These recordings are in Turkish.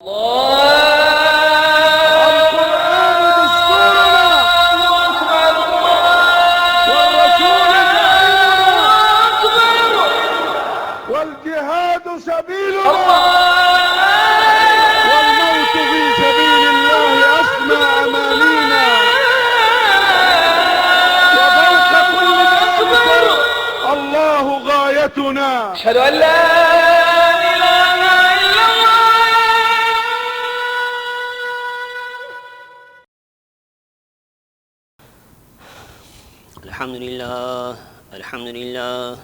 Allah الحمد لله الحمد لله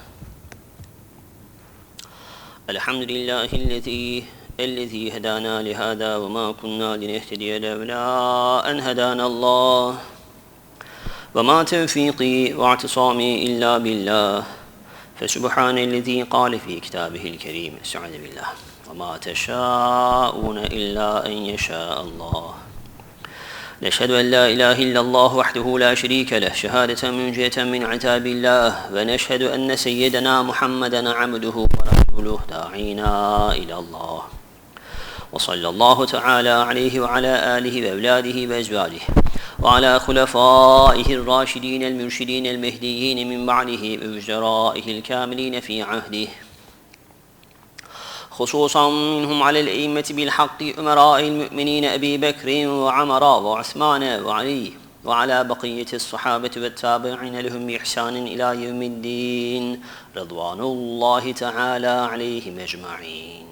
الحمد لله الذي الذي هدانا لهذا وما كنا لنهتدي لولا أن هدانا الله. وما توفيقي واعتصامي إلا بالله. فسبحان الذي قال في كتابه الكريم استعاذ بالله. وما تشاءون إلا أن يشاء الله. نشهد أن لا إله إلا الله وحده لا شريك له شهادة منجية من عتاب الله ونشهد أن سيدنا محمدا عبده ورسوله داعينا إلى الله. وصلى الله تعالى عليه وعلى آله وأولاده وأزواجه وعلى خلفائه الراشدين المرشدين المهديين من بعده ووزرائه الكاملين في عهده. خصوصا منهم على الأئمة بالحق أمراء المؤمنين أبي بكر وعمر وعثمان وعلي وعلى بقية الصحابة والتابعين لهم بإحسان إلى يوم الدين. رضوان الله تعالى عليهم أجمعين.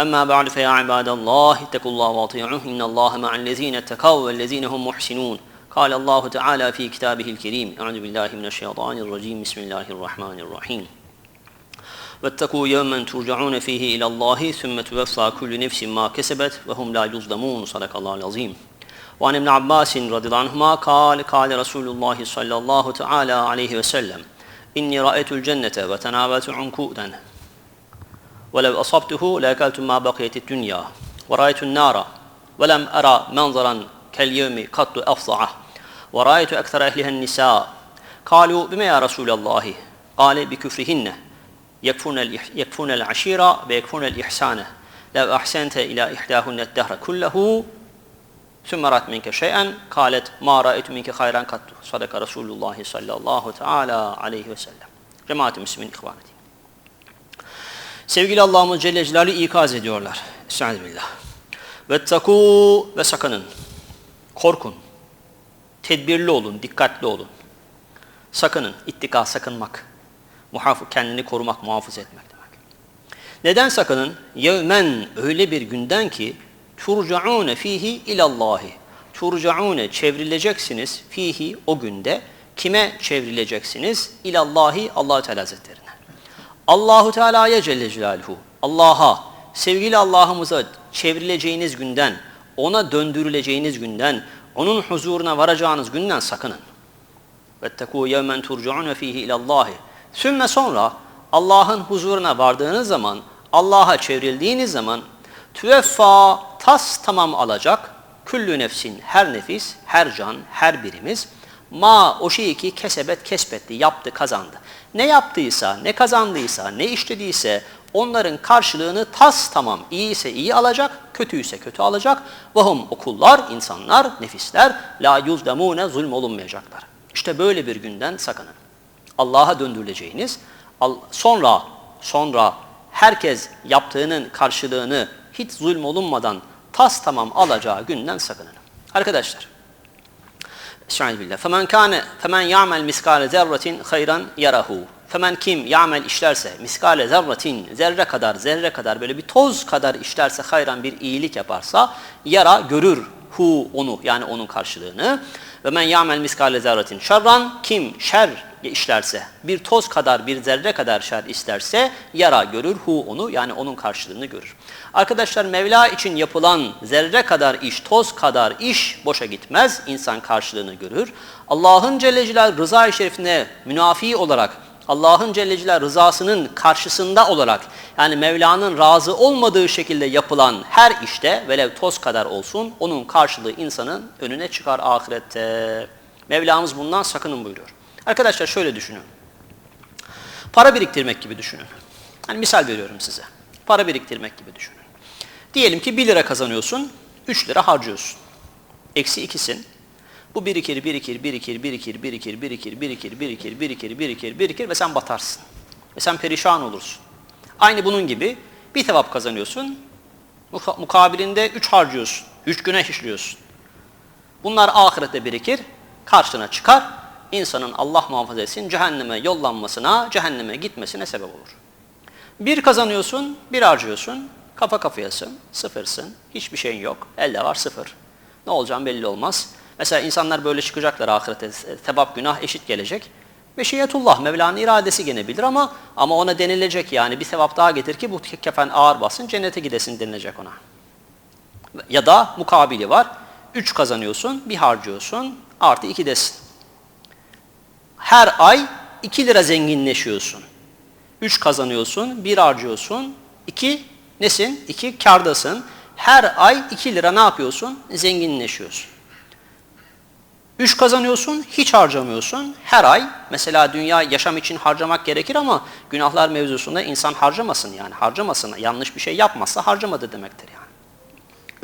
أما بعد فيا عباد الله اتقوا الله واطيعوه إن الله مع الذين اتقوا والذين هم محسنون. قال الله تعالى في كتابه الكريم أعوذ بالله من الشيطان الرجيم. بسم الله الرحمن الرحيم. واتقوا يوما ترجعون فيه إلى الله ثم توفى كل نفس ما كسبت وهم لا يظلمون. صدق الله العظيم. وعن ابن عباس رضي الله عنهما قال قال رسول الله صلى الله تعالى عليه وسلم إني رأيت الجنة وتناولت عنكودا ولو أصبته لأكلت ما بقيت الدنيا. ورأيت النار ولم أرى منظرا كاليوم قط أفظعه ورأيت أكثر أهلها النساء. قالوا بما يا رسول الله؟ قال بكفرهن. يكفون الإح- يكفون العشيرة ويكفون الإحسان لو أحسنت إلى إحداهن الدهر كله ثم رأت منك شيئا قالت ما رأيت منك خيرا قط صدق رسول الله صلى الله تعالى عليه وسلم Cemaat-i Müslümin ihvaneti. Sevgili Allah'ımız Celle Celaluhu ikaz ediyorlar. Estağfirullah. Vettakû ve sakının. Korkun. Tedbirli olun, dikkatli olun. Sakının, ittika sakınmak. Muhaf kendini korumak, muhafız etmek demek. Neden sakının? Yevmen öyle bir günden ki turcaune fihi ilallahi. Turcaune çevrileceksiniz fihi o günde kime çevrileceksiniz? İlallahi Allah Teala Hazretlerine. Allahu Teala'ya Celle Celaluhu. Allah'a, sevgili Allah'ımıza çevrileceğiniz günden, ona döndürüleceğiniz günden, onun huzuruna varacağınız günden sakının. Vettekû yevmen turcu'un fihi ilallahi. Sümme sonra Allah'ın huzuruna vardığınız zaman, Allah'a çevrildiğiniz zaman tüveffa tas tamam alacak küllü nefsin her nefis, her can, her birimiz ma o şeyi ki kesebet kesbetti, yaptı, kazandı. Ne yaptıysa, ne kazandıysa, ne işlediyse onların karşılığını tas tamam iyi ise iyi alacak, kötü ise kötü alacak. Vahum okullar, insanlar, nefisler la yuzdamune zulm olunmayacaklar. İşte böyle bir günden sakının. Allah'a döndürüleceğiniz, sonra sonra herkes yaptığının karşılığını hiç zulm olunmadan tas tamam alacağı günden sakının. Arkadaşlar, Estaizu billah. Femen kâne, femen ya'mel miskale zerratin hayran yarahu. Femen kim ya'mel işlerse, miskale zerratin, zerre kadar, zerre kadar, böyle bir toz kadar işlerse, hayran bir iyilik yaparsa, yara görür hu onu, yani onun karşılığını. Ve men ya'mel miskale zerratin şerran, kim şer işlerse, bir toz kadar, bir zerre kadar şer isterse, yara görür hu onu, yani onun karşılığını görür. Arkadaşlar Mevla için yapılan zerre kadar iş, toz kadar iş boşa gitmez. İnsan karşılığını görür. Allah'ın Celle Celal rıza-i şerifine münafi olarak, Allah'ın Celle Celal rızasının karşısında olarak, yani Mevla'nın razı olmadığı şekilde yapılan her işte, velev toz kadar olsun, onun karşılığı insanın önüne çıkar ahirette. Mevlamız bundan sakının buyuruyor. Arkadaşlar şöyle düşünün. Para biriktirmek gibi düşünün. Hani misal veriyorum size. Para biriktirmek gibi düşünün. Diyelim ki 1 lira kazanıyorsun, 3 lira harcıyorsun. Eksi 2'sin. Bu birikir, birikir, birikir, birikir, birikir, birikir, birikir, birikir, birikir, birikir, birikir ve sen batarsın. Ve sen perişan olursun. Aynı bunun gibi bir sevap kazanıyorsun, muka- mukabilinde 3 harcıyorsun, 3 günah işliyorsun. Bunlar ahirette birikir, karşına çıkar, insanın Allah muhafaza etsin cehenneme yollanmasına, cehenneme gitmesine sebep olur. Bir kazanıyorsun, bir harcıyorsun, kafa kafayasın, sıfırsın, hiçbir şeyin yok, elde var sıfır. Ne olacağın belli olmaz. Mesela insanlar böyle çıkacaklar ahirete, tebap günah eşit gelecek. Meşiyetullah, Mevla'nın iradesi gene bilir ama ama ona denilecek yani bir sevap daha getir ki bu kefen ağır basın, cennete gidesin denilecek ona. Ya da mukabili var. 3 kazanıyorsun, bir harcıyorsun, artı 2 desin. Her ay 2 lira zenginleşiyorsun. 3 kazanıyorsun, 1 harcıyorsun, 2 nesin? 2 kardasın. Her ay 2 lira ne yapıyorsun? Zenginleşiyorsun. 3 kazanıyorsun, hiç harcamıyorsun. Her ay mesela dünya yaşam için harcamak gerekir ama günahlar mevzusunda insan harcamasın yani. Harcamasın, yanlış bir şey yapmazsa harcamadı demektir yani.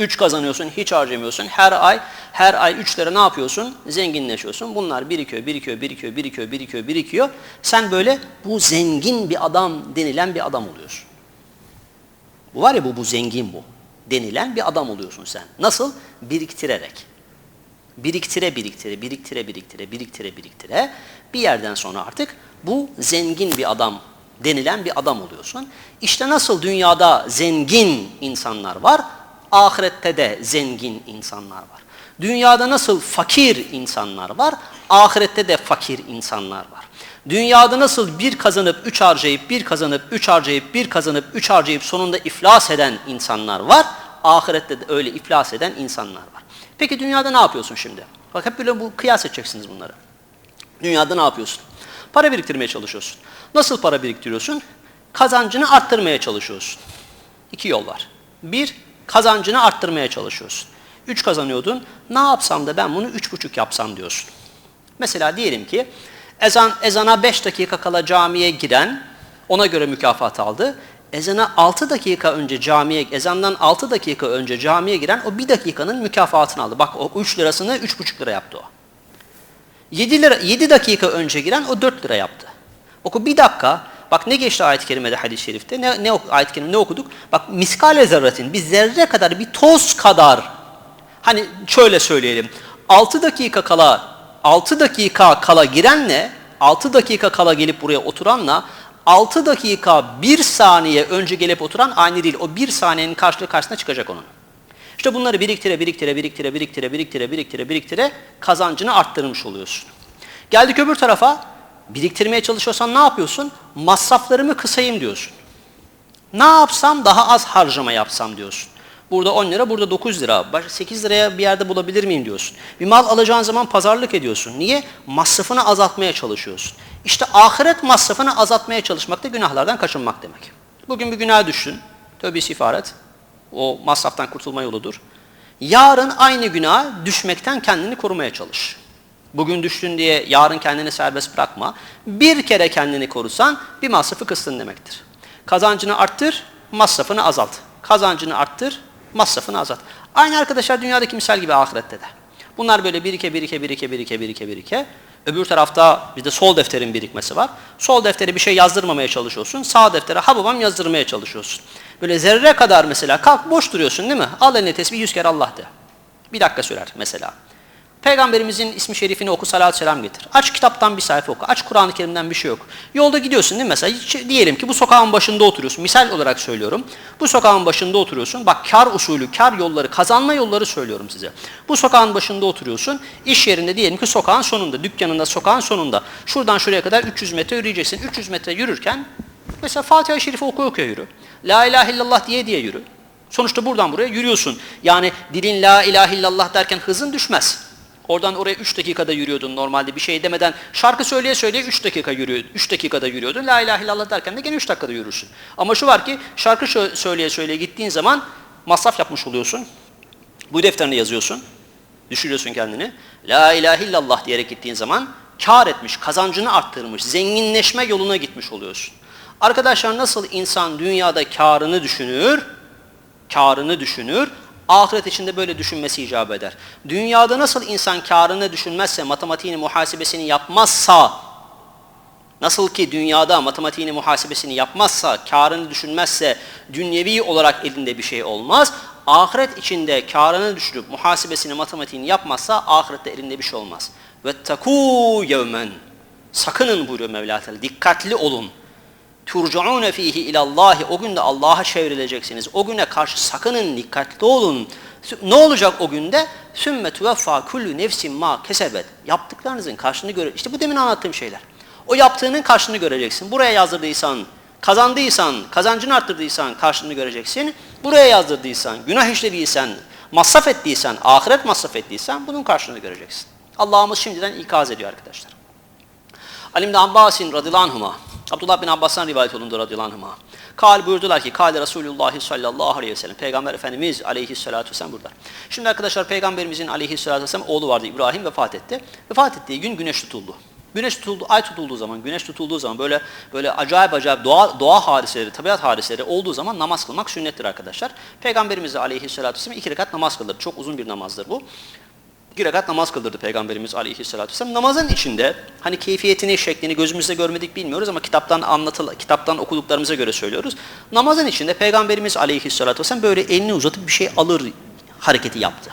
3 kazanıyorsun, hiç harcamıyorsun. Her ay her ay 3 lira ne yapıyorsun? Zenginleşiyorsun. Bunlar birikiyor, birikiyor, birikiyor, birikiyor, birikiyor, birikiyor. Sen böyle bu zengin bir adam denilen bir adam oluyorsun. Bu var ya bu, bu zengin bu. Denilen bir adam oluyorsun sen. Nasıl? Biriktirerek. Biriktire, biriktire, biriktire, biriktire, biriktire, biriktire. Bir yerden sonra artık bu zengin bir adam denilen bir adam oluyorsun. İşte nasıl dünyada zengin insanlar var, ahirette de zengin insanlar var. Dünyada nasıl fakir insanlar var, ahirette de fakir insanlar var. Dünyada nasıl bir kazanıp üç harcayıp, bir kazanıp üç harcayıp, bir kazanıp üç harcayıp sonunda iflas eden insanlar var, ahirette de öyle iflas eden insanlar var. Peki dünyada ne yapıyorsun şimdi? Bak hep böyle bu kıyas edeceksiniz bunları. Dünyada ne yapıyorsun? Para biriktirmeye çalışıyorsun. Nasıl para biriktiriyorsun? Kazancını arttırmaya çalışıyorsun. İki yol var. Bir, kazancını arttırmaya çalışıyorsun. Üç kazanıyordun. Ne yapsam da ben bunu üç buçuk yapsam diyorsun. Mesela diyelim ki ezan ezana beş dakika kala camiye giren ona göre mükafat aldı. Ezana 6 dakika önce camiye, ezandan 6 dakika önce camiye giren o bir dakikanın mükafatını aldı. Bak o 3 lirasını 3,5 lira yaptı o. 7, lira, 7 dakika önce giren o 4 lira yaptı. Oku bir dakika, bak ne geçti ayet-i kerimede hadis-i şerifte, ne, ne ayet-i kerimede ne okuduk? Bak miskale zerretin, bir zerre kadar, bir toz kadar, hani şöyle söyleyelim, 6 dakika kala, 6 dakika kala girenle, 6 dakika kala gelip buraya oturanla, 6 dakika 1 saniye önce gelip oturan aynı değil. O 1 saniyenin karşılığı karşısına çıkacak onun. İşte bunları biriktire, biriktire, biriktire, biriktire, biriktire, biriktire, biriktire kazancını arttırmış oluyorsun. Geldik öbür tarafa. Biriktirmeye çalışıyorsan ne yapıyorsun? Masraflarımı kısayım diyorsun. Ne yapsam daha az harcama yapsam diyorsun. Burada 10 lira, burada 9 lira. 8 liraya bir yerde bulabilir miyim diyorsun. Bir mal alacağın zaman pazarlık ediyorsun. Niye? Masrafını azaltmaya çalışıyorsun. İşte ahiret masrafını azaltmaya çalışmak da günahlardan kaçınmak demek. Bugün bir günah düştün. Tövbe istiğfar et. O masraftan kurtulma yoludur. Yarın aynı günaha düşmekten kendini korumaya çalış. Bugün düştün diye yarın kendini serbest bırakma. Bir kere kendini korusan bir masrafı kıstın demektir. Kazancını arttır, masrafını azalt. Kazancını arttır, masrafını azalt. Aynı arkadaşlar dünyadaki misal gibi ahirette de. Bunlar böyle birike birike birike birike birike birike. Öbür tarafta bir de sol defterin birikmesi var. Sol deftere bir şey yazdırmamaya çalışıyorsun. Sağ deftere ha babam yazdırmaya çalışıyorsun. Böyle zerre kadar mesela kalk boş duruyorsun değil mi? Al eline tesbih yüz kere Allah de. Bir dakika sürer mesela. Peygamberimizin ismi şerifini oku salat selam getir. Aç kitaptan bir sayfa oku. Aç Kur'an-ı Kerim'den bir şey oku. Yolda gidiyorsun değil mi mesela? Hiç, diyelim ki bu sokağın başında oturuyorsun. Misal olarak söylüyorum. Bu sokağın başında oturuyorsun. Bak kar usulü, kar yolları, kazanma yolları söylüyorum size. Bu sokağın başında oturuyorsun. İş yerinde diyelim ki sokağın sonunda, dükkanında sokağın sonunda. Şuradan şuraya kadar 300 metre yürüyeceksin. 300 metre yürürken mesela Fatiha-i Şerif'i okuya okuya yürü. La ilahe illallah diye diye yürü. Sonuçta buradan buraya yürüyorsun. Yani dilin la ilahe illallah derken hızın düşmez. Oradan oraya 3 dakikada yürüyordun normalde bir şey demeden şarkı söyleye söyleye 3 dakika yürüyordun. 3 dakikada yürüyordun. La ilahe illallah derken de gene 3 dakikada yürürsün. Ama şu var ki şarkı söyleye söyleye gittiğin zaman masraf yapmış oluyorsun. Bu defterine yazıyorsun. Düşürüyorsun kendini. La ilahe illallah diyerek gittiğin zaman kar etmiş, kazancını arttırmış, zenginleşme yoluna gitmiş oluyorsun. Arkadaşlar nasıl insan dünyada karını düşünür, karını düşünür, ahiret içinde böyle düşünmesi icap eder. Dünyada nasıl insan karını düşünmezse, matematiğini, muhasebesini yapmazsa, nasıl ki dünyada matematiğini, muhasebesini yapmazsa, karını düşünmezse dünyevi olarak elinde bir şey olmaz. Ahiret içinde karını düşünüp muhasebesini, matematiğini yapmazsa ahirette elinde bir şey olmaz. Vettakû yevmen. Sakının buyuruyor Mevla Dikkatli olun. Turcaune fihi ilallahi. O günde Allah'a çevrileceksiniz. O güne karşı sakının, dikkatli olun. Ne olacak o günde? Sümme tuveffa kullu nefsin ma kesebet. Yaptıklarınızın karşılığını göre. İşte bu demin anlattığım şeyler. O yaptığının karşılığını göreceksin. Buraya yazdırdıysan, kazandıysan, kazancını arttırdıysan karşılığını göreceksin. Buraya yazdırdıysan, günah işlediysen, masraf ettiysen, ahiret masraf ettiysen bunun karşılığını göreceksin. Allah'ımız şimdiden ikaz ediyor arkadaşlar. Ali bin Abbasin radıyallahu anhuma, Abdullah bin Abbas'tan rivayet olundu radıyallahu anhuma. Kal buyurdular ki, Kale Resulullah sallallahu aleyhi ve sellem, Peygamber Efendimiz aleyhissalatu vesselam burada. Şimdi arkadaşlar Peygamberimizin aleyhissalatu vesselam oğlu vardı İbrahim vefat etti. Vefat ettiği gün güneş tutuldu. Güneş tutuldu, ay tutulduğu zaman, güneş tutulduğu zaman böyle böyle acayip acayip doğa, doğa hadiseleri, tabiat hadiseleri olduğu zaman namaz kılmak sünnettir arkadaşlar. Peygamberimiz aleyhissalatu vesselam iki rekat namaz kılır. Çok uzun bir namazdır bu iki rekat namaz kıldırdı Peygamberimiz aleyhissalatü vesselam. Namazın içinde hani keyfiyetini, şeklini gözümüzde görmedik bilmiyoruz ama kitaptan anlatıl kitaptan okuduklarımıza göre söylüyoruz. Namazın içinde Peygamberimiz aleyhissalatü vesselam böyle elini uzatıp bir şey alır hareketi yaptı.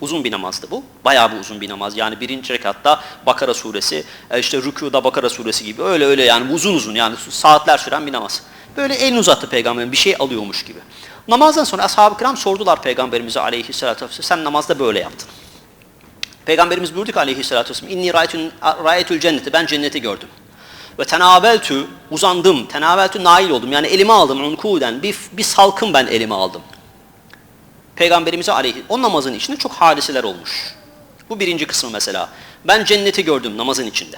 Uzun bir namazdı bu. Bayağı bir uzun bir namaz. Yani birinci rekatta Bakara suresi, e, işte rükuda Bakara suresi gibi öyle öyle yani uzun uzun yani saatler süren bir namaz. Böyle elini uzattı peygamberin bir şey alıyormuş gibi. Namazdan sonra ashab-ı kiram sordular peygamberimize aleyhissalatü vesselam sen namazda böyle yaptın. Peygamberimiz buyurdu ki aleyhissalatü vesselam inni rayetül cenneti ben cenneti gördüm. Ve tenabeltü uzandım. Tenabeltü nail oldum. Yani elime aldım unkuden. Bir, bir salkım ben elime aldım. Peygamberimize aleyhi o namazın içinde çok hadiseler olmuş. Bu birinci kısmı mesela. Ben cenneti gördüm namazın içinde.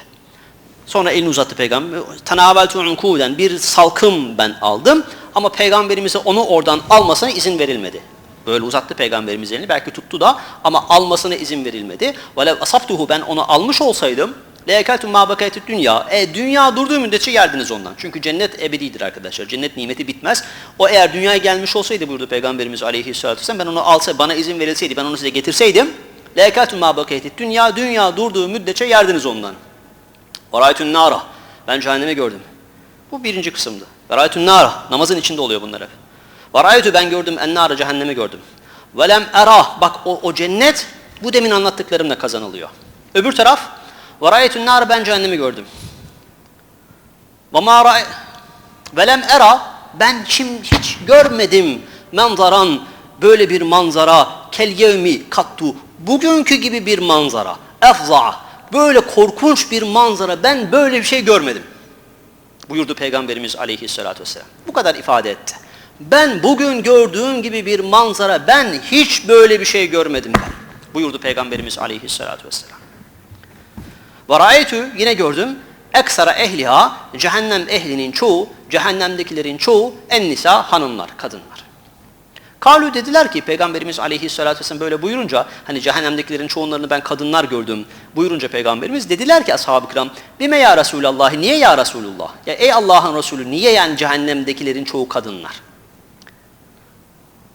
Sonra elini uzattı peygamber. Tenabeltü unkuden bir salkım ben aldım. Ama peygamberimize onu oradan almasına izin verilmedi. Böyle uzattı peygamberimiz elini belki tuttu da ama almasına izin verilmedi. Velev asaptuhu ben onu almış olsaydım Leyekeltum ma bakayetü dünya. E, dünya durduğu müddetçe yerdiniz ondan. Çünkü cennet ebedidir arkadaşlar. Cennet nimeti bitmez. O eğer dünyaya gelmiş olsaydı burada Peygamberimiz aleyhissalatü vesselam ben onu alsa, bana izin verilseydi ben onu size getirseydim. Leyekeltum ma bakayetü dünya. Dünya durduğu müddetçe yerdiniz ondan. Varayetün nara. Ben cehennemi gördüm. Bu birinci kısımdı. Varayetün nara. Namazın içinde oluyor bunlar hep. Varaytu ben gördüm ennâre cehennemi gördüm. Velem era bak o, o cennet bu demin anlattıklarımla kazanılıyor. Öbür taraf varayetun nar ben cehennemi gördüm. Ve ma ra velem era ben şimdi hiç görmedim manzaran böyle bir manzara kel yevmi kattu bugünkü gibi bir manzara efza böyle korkunç bir manzara ben böyle bir şey görmedim buyurdu Peygamberimiz aleyhissalatü vesselam. Bu kadar ifade etti. Ben bugün gördüğüm gibi bir manzara ben hiç böyle bir şey görmedim ben. Buyurdu Peygamberimiz aleyhissalatü vesselam. Ve ra'aytü yine gördüm. Eksara ehliha cehennem ehlinin çoğu, cehennemdekilerin çoğu en nisa hanımlar, kadınlar. Kalu dediler ki Peygamberimiz aleyhissalatü vesselam böyle buyurunca hani cehennemdekilerin çoğunlarını ben kadınlar gördüm buyurunca Peygamberimiz dediler ki ashab-ı kiram bime ya Resulallah niye ya Resulullah? Ya ey Allah'ın Resulü niye yani cehennemdekilerin çoğu kadınlar?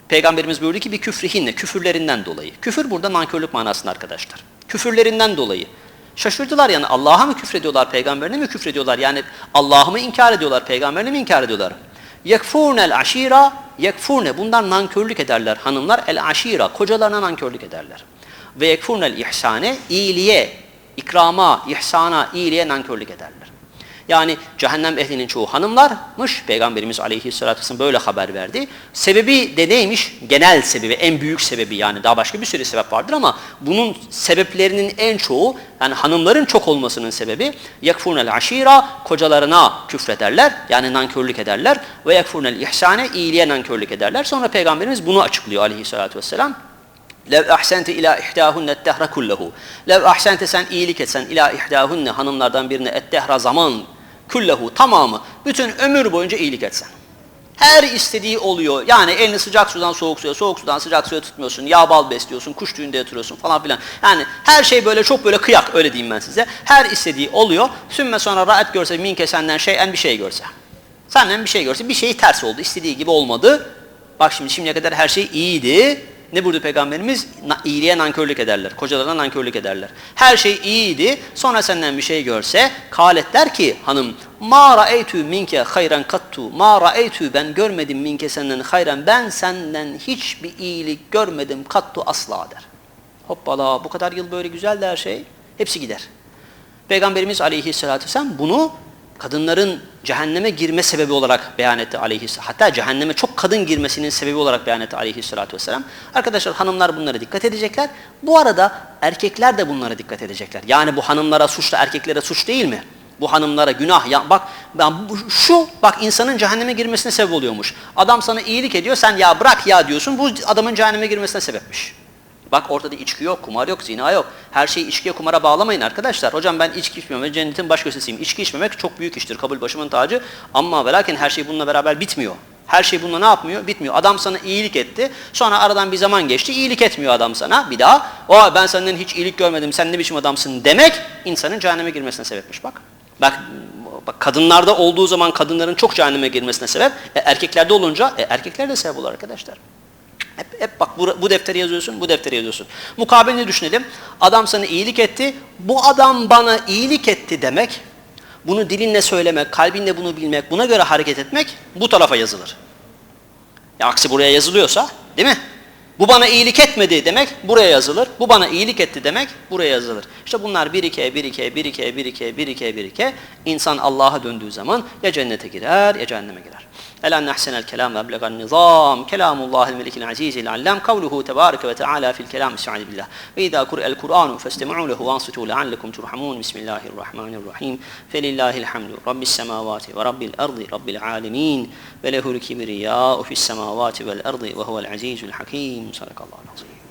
Peygamberimiz buyurdu ki bir küfrihinne, küfürlerinden dolayı. Küfür burada nankörlük manasında arkadaşlar. Küfürlerinden dolayı. Şaşırdılar yani Allah'a mı küfrediyorlar, peygamberine mi küfrediyorlar? Yani Allah'ı mı inkar ediyorlar, peygamberini mi inkar ediyorlar? Yekfurnel aşira, yekfurne bunlar nankörlük ederler hanımlar. El aşira, kocalarına nankörlük ederler. Ve yekfurnel ihsane, iyiliğe, ikrama, ihsana, iyiliğe nankörlük ederler. Yani cehennem ehlinin çoğu hanımlarmış. Peygamberimiz aleyhissalatü vesselam böyle haber verdi. Sebebi de neymiş? Genel sebebi, en büyük sebebi yani daha başka bir sürü sebep vardır ama bunun sebeplerinin en çoğu yani hanımların çok olmasının sebebi yakfurnel aşira kocalarına küfrederler yani nankörlük ederler ve yakfurnel ihsane iyiliğe nankörlük ederler. Sonra Peygamberimiz bunu açıklıyor aleyhissalatü vesselam. Lev ahsente ila ihdahunne ettehra kullehu. Lev ahsente sen iyilik etsen ila ihdahunne hanımlardan birine ettehra zaman kullehu tamamı bütün ömür boyunca iyilik etsen. Her istediği oluyor. Yani elini sıcak sudan soğuk suya, soğuk sudan sıcak suya tutmuyorsun. Yağ bal besliyorsun, kuş tüyünde yatırıyorsun falan filan. Yani her şey böyle çok böyle kıyak öyle diyeyim ben size. Her istediği oluyor. Sümme sonra rahat görse minke senden şeyen bir şey görse. Senden bir şey görse bir şey ters oldu. istediği gibi olmadı. Bak şimdi şimdiye kadar her şey iyiydi. Ne buyurdu Peygamberimiz? Na, iyiliğe nankörlük ederler. Kocalarına nankörlük ederler. Her şey iyiydi. Sonra senden bir şey görse kalet der ki hanım ma ra'eytü minke hayran kattu. Ma ra'eytü ben görmedim minke senden hayran. Ben senden hiçbir iyilik görmedim kattu asla der. Hoppala bu kadar yıl böyle güzeldi her şey. Hepsi gider. Peygamberimiz aleyhissalatü vesselam bunu kadınların cehenneme girme sebebi olarak beyan etti aleyhisselam. Hatta cehenneme çok kadın girmesinin sebebi olarak beyan etti aleyhissalatü vesselam. Arkadaşlar hanımlar bunlara dikkat edecekler. Bu arada erkekler de bunlara dikkat edecekler. Yani bu hanımlara suçla erkeklere suç değil mi? Bu hanımlara günah ya bak şu bak insanın cehenneme girmesine sebep oluyormuş. Adam sana iyilik ediyor sen ya bırak ya diyorsun bu adamın cehenneme girmesine sebepmiş. Bak ortada içki yok, kumar yok, zina yok. Her şeyi içkiye kumara bağlamayın arkadaşlar. Hocam ben içki içmiyorum ve cennetin baş köşesiyim. İçki içmemek çok büyük iştir. Kabul başımın tacı. Ama ve lakin her şey bununla beraber bitmiyor. Her şey bununla ne yapmıyor? Bitmiyor. Adam sana iyilik etti. Sonra aradan bir zaman geçti. iyilik etmiyor adam sana. Bir daha. O ben senden hiç iyilik görmedim. Sen ne biçim adamsın demek insanın cehenneme girmesine sebepmiş bak. Bak, bak kadınlarda olduğu zaman kadınların çok cehenneme girmesine sebep. E, erkeklerde olunca e, erkekler de sebep olur arkadaşlar. Hep, hep bak bu, bu defteri yazıyorsun, bu defteri yazıyorsun. Mukabilini düşünelim. Adam sana iyilik etti. Bu adam bana iyilik etti demek, bunu dilinle söylemek, kalbinle bunu bilmek, buna göre hareket etmek bu tarafa yazılır. Ya aksi buraya yazılıyorsa, değil mi? Bu bana iyilik etmedi demek buraya yazılır. Bu bana iyilik etti demek buraya yazılır. İşte bunlar birike, birike, birike, birike, birike, birike. İnsan Allah'a döndüğü zaman ya cennete girer ya cehenneme girer. ألا أن أحسن الكلام أبلغ النظام؟ كلام الله الملك العزيز العلام قوله تبارك وتعالى في الكلام السعيد بالله. وإذا قرئ القرآن فاستمعوا له وانصتوا لعلكم ترحمون. بسم الله الرحمن الرحيم. فلله الحمد رب السماوات ورب الأرض رب العالمين وله الكبرياء في السماوات والأرض وهو العزيز الحكيم. صدق الله العظيم.